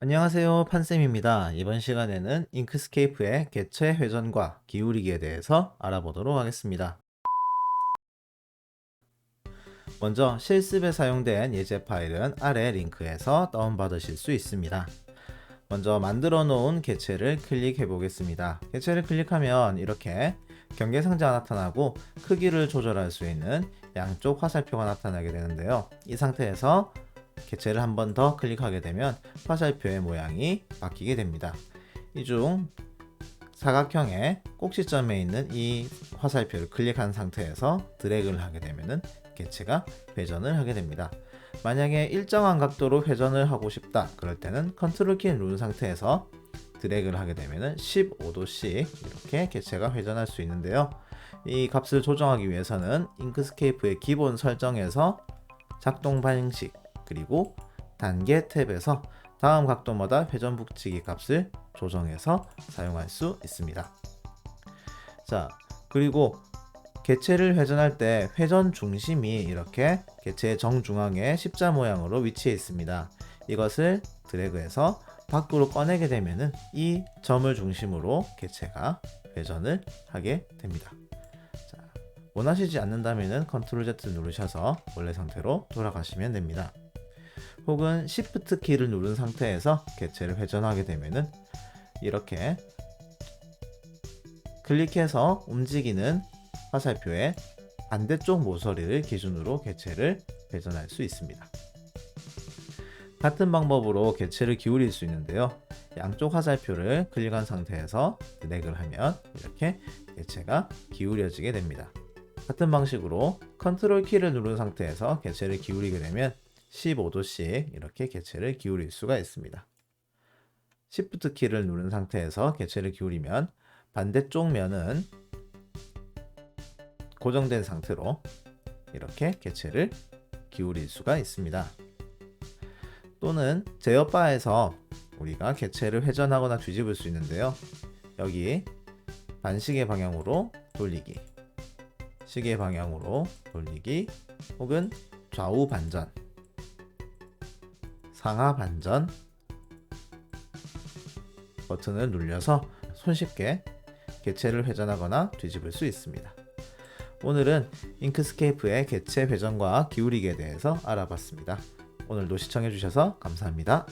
안녕하세요. 판쌤입니다. 이번 시간에는 잉크스케이프의 개체 회전과 기울이기에 대해서 알아보도록 하겠습니다. 먼저 실습에 사용된 예제 파일은 아래 링크에서 다운받으실 수 있습니다. 먼저 만들어 놓은 개체를 클릭해 보겠습니다. 개체를 클릭하면 이렇게 경계 상자가 나타나고 크기를 조절할 수 있는 양쪽 화살표가 나타나게 되는데요. 이 상태에서 개체를 한 번 더 클릭하게 되면 화살표의 모양이 바뀌게 됩니다. 이 중 사각형의 꼭지점에 있는 이 화살표를 클릭한 상태에서 드래그를 하게 되면은 개체가 회전을 하게 됩니다. 만약에 일정한 각도로 회전을 하고 싶다 그럴 때는 컨트롤 키를 누른 상태에서 드래그를 하게 되면은 15도씩 이렇게 개체가 회전할 수 있는데요. 이 값을 조정하기 위해서는 잉크스케이프의 기본 설정에서 작동 방식 그리고 단계 탭에서 다음 각도마다 회전 북치기 값을 조정해서 사용할 수 있습니다. 자, 그리고 개체를 회전할 때 회전 중심이 이렇게 개체의 정중앙에 십자 모양으로 위치해 있습니다. 이것을 드래그해서 밖으로 꺼내게 되면은 이 점을 중심으로 개체가 회전을 하게 됩니다. 자, 원하시지 않는다면은 컨트롤 Z 누르셔서 원래 상태로 돌아가시면 됩니다. 혹은 Shift 키를 누른 상태에서 개체를 회전하게 되면은 이렇게 클릭해서 움직이는 화살표의 반대쪽 모서리를 기준으로 개체를 회전할 수 있습니다. 같은 방법으로 개체를 기울일 수 있는데요. 양쪽 화살표를 클릭한 상태에서 드래그를 하면 이렇게 개체가 기울여지게 됩니다. 같은 방식으로 컨트롤 키를 누른 상태에서 개체를 기울이게 되면 15도씩 이렇게 개체를 기울일 수가 있습니다. Shift 키를 누른 상태에서 개체를 기울이면 반대쪽 면은 고정된 상태로 이렇게 개체를 기울일 수가 있습니다. 또는 제어바에서 우리가 개체를 회전하거나 뒤집을 수 있는데요. 여기 반시계 방향으로 돌리기, 시계 방향으로 돌리기, 혹은 좌우 반전, 상하 반전 버튼을 눌려서 손쉽게 개체를 회전하거나 뒤집을 수 있습니다. 오늘은 잉크스케이프의 개체 회전과 기울이기에 대해서 알아봤습니다. 오늘도 시청해주셔서 감사합니다.